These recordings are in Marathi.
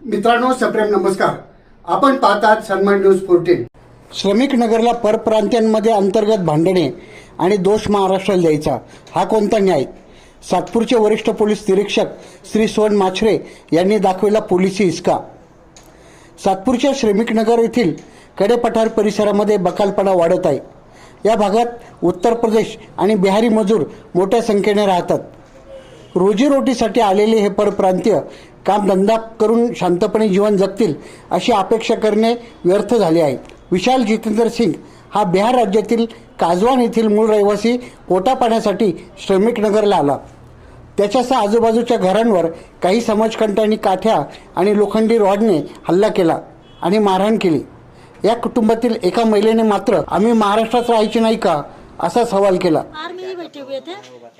मित्रांनो सप्रेम नमस्कार. आपण पाहतात सन्मान न्यूज फोर्टीन श्रमिक नगरला परप्रांत्यांमध्ये अंतर्गत भांडणे आणि दोष महाराष्ट्राला द्यायचा हा कोणता न्याय? सातपूरचे वरिष्ठ पोलीस निरीक्षक श्री सोन माछरे यांनी दाखविला पोलिसी हिसका. सातपूरच्या श्रमिक नगर येथील कडेपठार परिसरामध्ये बकालपणा वाढत आहे. या भागात उत्तर प्रदेश आणि बिहारी मजूर मोठ्या संख्येने राहतात. रोजीरोटीसाठी आलेले हे परप्रांतीय कामधंदा करून शांतपणे जीवन जगतील अशी अपेक्षा करणे व्यर्थ झाले आहे. विशाल जितेंद्र सिंग हा बिहार राज्यातील काजवान येथील मूळ रहिवासी पोटा पाण्यासाठी श्रमिक नगरला आला. त्याच्यासह आजूबाजूच्या घरांवर काही समाजकंटांनी काठ्या आणि लोखंडी रॉडने हल्ला केला आणि मारहाण केली. या कुटुंबातील एका महिलेने मात्र आम्ही महाराष्ट्रात राहायचे नाही का? असा सवाल केला.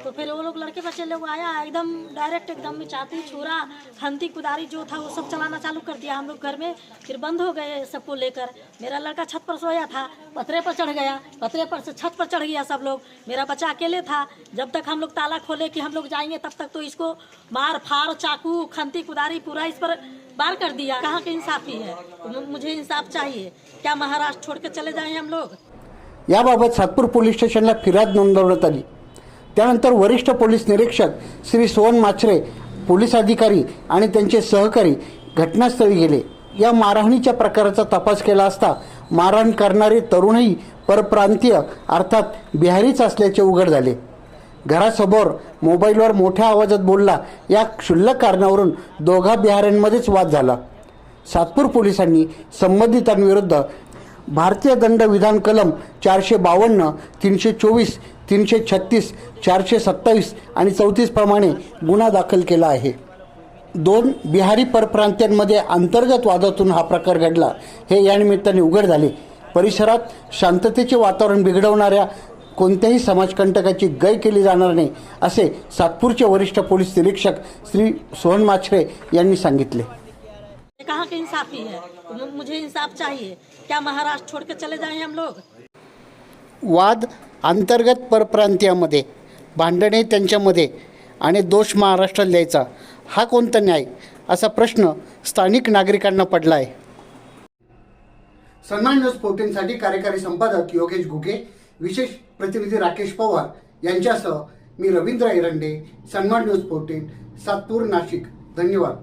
तो फिर वो लोग लड़के बच्चे लोग आया, एकदम डायरेक्ट एकदम में चाती छुरा खंती कुदारी जो था वो सब चलाना चालू कर दिया हम लोग घर में। फिर बंद हो गए सबको लेकर। मेरा लड़का छत पर सोया था, पतरे पर चढ़ गया, पतरे पर से छत पर चढ़ गया सब लोग। मेरा बच्चा अकेले था, जब तक हम लोग ताला खोले कि हम लोग जाएँगे तब तक तो इसको मार, फाड़, चाकू खंती कुदारी पूरा इस पर बार कर दिया। कहाँ की इंसाफी है? मुझे इंसाफ चाहिए। क्या महाराष्ट्र छोड़ के चले जाए हम लोग? याबाबत सातपूर पोलीस स्टेशनला फिर्याद नोंदवण्यात आली. त्यानंतर वरिष्ठ पोलीस निरीक्षक श्री सोहन माछरे पोलीस अधिकारी आणि त्यांचे सहकारी घटनास्थळी गेले. या मारहाणीच्या प्रकाराचा तपास केला असता मारहाण करणारे तरुणही परप्रांतीय अर्थात बिहारीच असल्याचे उघड झाले. घरासमोर मोबाईलवर मोठ्या आवाजात बोलला या क्षुल्लक कारणावरून दोघा बिहाऱ्यांमध्येच वाद झाला. सातपूर पोलिसांनी संबंधितांविरुद्ध भारतीय दंड विधान कलम चारशे बावन्न तीनशे चोवीस तीनशे छत्तीस चारशे सत्तावीस आणि चौतीसप्रमाणे गुन्हा दाखल केला आहे. दोन बिहारी परप्रांत्यांमध्ये अंतर्गत वादातून हा प्रकार घडला. हे या निमित्ताने उघड झाले. परिसरात शांततेचे वातावरण बिघडवणाऱ्या कोणत्याही समाजकंटकाची गय केली जाणार नाही असे सातपूरचे वरिष्ठ पोलीस निरीक्षक श्री सोहन माछरे यांनी सांगितले. कहाँ की इंसाफी है मुझे इंसाफ चाहिए। क्या महाराष्ट्र छोड़ के चले जाएं हम लोग? वाद अंतर्गत परप्रांतीयामध्ये भांडणे त्यांच्यामध्ये आणि दोष महाराष्ट्राला द्यायचा हा कोणता न्याय? असा प्रश्न स्थानिक नागरिकांना पडला आहे सन्मान न्यूज फोर्टीनसाठी कार्यकारी संपादक योगेश घुगे विशेष प्रतिनिधी राकेश पवार यांच्यासह मी रवींद्र एरंडे सन्मान न्यूज फोर्टीन सातपूर नाशिक. धन्यवाद.